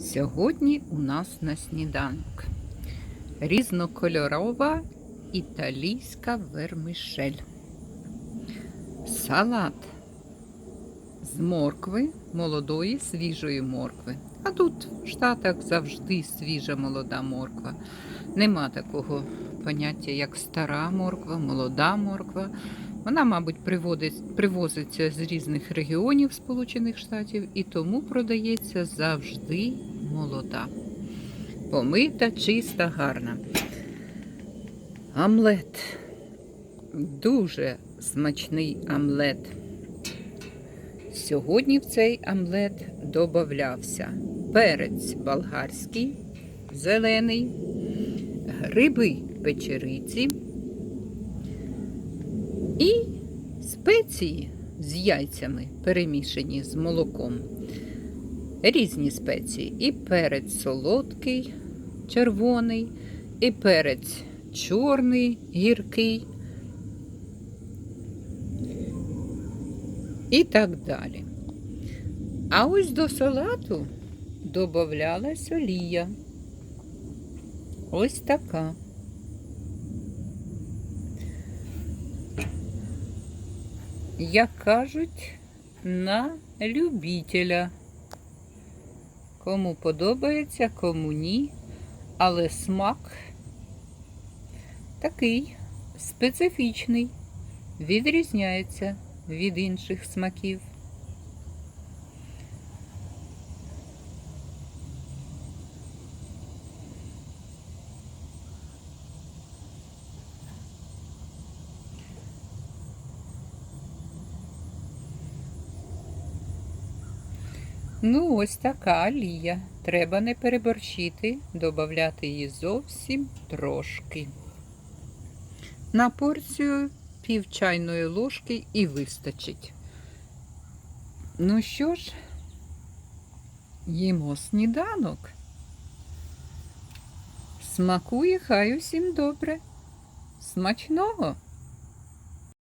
Сьогодні у нас на сніданок різнокольорова італійська вермишель. Салат з моркви, молодої свіжої моркви. А тут в Штатах завжди свіжа молода морква. Нема такого поняття, як стара морква, молода морква. Вона, мабуть, приводить, привозиться з різних регіонів Сполучених Штатів і тому продається завжди молода. Помита, чиста, гарна. Омлет. Дуже смачний омлет. Сьогодні в цей омлет додавався перець болгарський, зелений, гриби печериці і спеції з яйцями, перемішані з молоком. Різні спеції. І перець солодкий, червоний, і перець чорний, гіркий. І так далі. А ось до салату додавалась олія. Ось така. Як кажуть, на любителя. Кому подобається, кому ні. Але смак такий специфічний, відрізняється від інших смаків. Ну, ось така олія. Треба не переборщити, додати її зовсім трошки. На порцію пів чайної ложки і вистачить. Ну що ж, їмо сніданок. Смакує хай усім добре. Смачного!